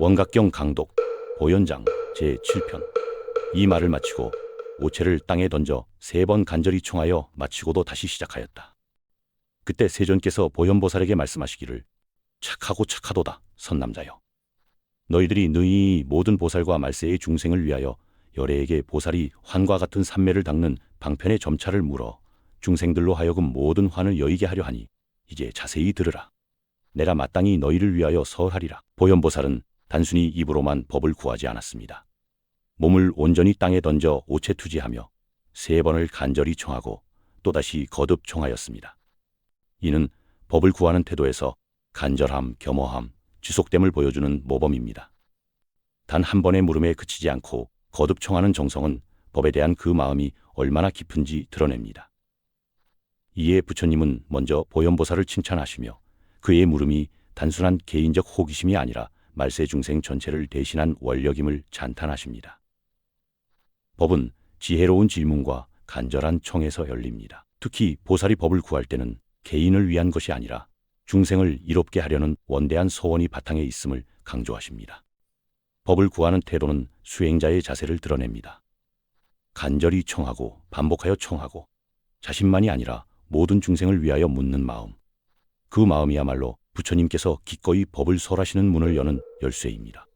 원각경 강독 보현장 제7편 이 말을 마치고 오체를 땅에 던져 세 번 간절히 총하여 마치고도 다시 시작하였다. 그때 세존께서 보현보살에게 말씀하시기를 착하고 착하도다 선남자여. 너희들이 너희 모든 보살과 말세의 중생을 위하여 열애에게 보살이 환과 같은 삼매를 닦는 방편의 점차를 물어 중생들로 하여금 모든 환을 여의게 하려 하니 이제 자세히 들으라. 내가 마땅히 너희를 위하여 설하리라. 보현보살은 단순히 입으로만 법을 구하지 않았습니다. 몸을 온전히 땅에 던져 오체투지하며 세 번을 간절히 청하고 또다시 거듭 청하였습니다. 이는 법을 구하는 태도에서 간절함, 겸허함, 지속됨을 보여주는 모범입니다. 단 한 번의 물음에 그치지 않고 거듭 청하는 정성은 법에 대한 그 마음이 얼마나 깊은지 드러냅니다. 이에 부처님은 먼저 보현보살을 칭찬하시며 그의 물음이 단순한 개인적 호기심이 아니라 말세 중생 전체를 대신한 원력임을 찬탄하십니다. 법은 지혜로운 질문과 간절한 청에서 열립니다. 특히 보살이 법을 구할 때는 개인을 위한 것이 아니라 중생을 이롭게 하려는 원대한 소원이 바탕에 있음을 강조하십니다. 법을 구하는 태도는 수행자의 자세를 드러냅니다. 간절히 청하고 반복하여 청하고 자신만이 아니라 모든 중생을 위하여 묻는 마음. 그 마음이야말로 부처님께서 기꺼이 법을 설하시는 문을 여는 열쇠입니다.